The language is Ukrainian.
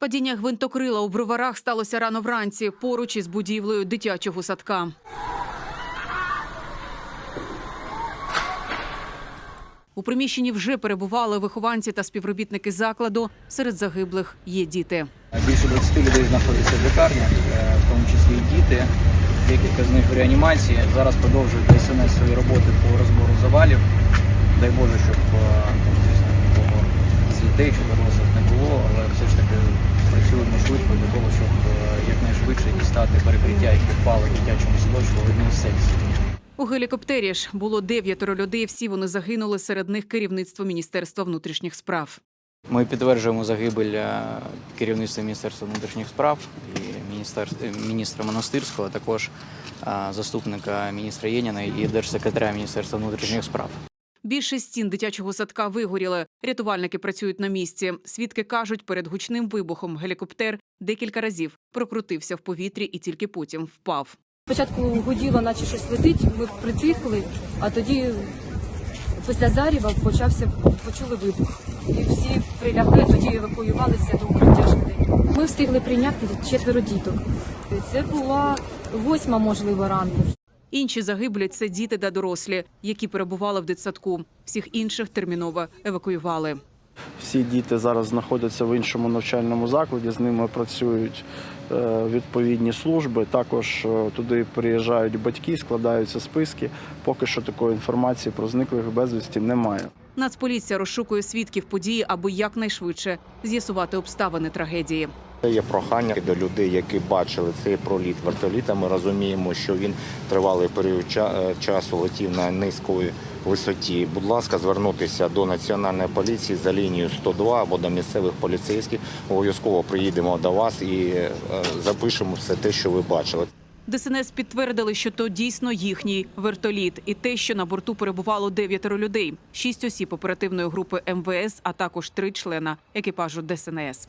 Падіння гвинтокрила у броварах сталося рано вранці поруч із будівлею дитячого садка. У приміщенні вже перебували вихованці та співробітники закладу. Серед загиблих є діти. Більше 20 людей знаходяться в лікарні, е, в тому числі і діти. Декілька з них в реанімації. Зараз продовжують ДСНС свої роботи по розбору завалів. Дай Боже, щоб е, звісно, нікого з дітей чи якнайшвидше перекриття, які впали в дитячому садочку в одній з. У гелікоптері ж було дев'ятеро людей. Всі вони загинули. Серед них керівництво Міністерства внутрішніх справ. Ми підтверджуємо загибель е, керівництва Міністерства внутрішніх справ і е, міністра Монастирського, а також е, заступника міністра Єніна і держсекретаря Міністерства внутрішніх справ. Більшість стін дитячого садка вигоріли. Рятувальники працюють на місці. Свідки кажуть, перед гучним вибухом гелікоптер декілька разів прокрутився в повітрі і тільки потім впав. Спочатку гуділо, наче щось летить, ми притихли, а тоді після заріва почався, почули вибух. І всі прилягли, тоді евакуювалися до укриття. Ми встигли прийняти четверо діток. Це була восьма, можливо, ранку. Інші загиблі це діти та дорослі, які перебували в дитсадку. Всіх інших терміново евакуювали. Всі діти зараз знаходяться в іншому навчальному закладі. З ними працюють е, відповідні служби. Також е, туди приїжджають батьки, складаються списки. Поки що такої інформації про зниклих безвісті немає. Нацполіція розшукує свідків події, аби якнайшвидше з'ясувати обставини трагедії. Це є прохання до людей, які бачили цей проліт вертоліта. Ми розуміємо, що він тривалий період е, часу летів на низької висоті. Будь ласка, звернутися до національної поліції за лінією 102 або до місцевих поліцейських. Обов'язково приїдемо до вас і е, запишемо все те, що ви бачили. ДСНС підтвердили, що то дійсно їхній вертоліт, і те, що на борту перебувало дев'ятеро людей, шість осіб оперативної групи МВС, а також три члена екіпажу ДСНС.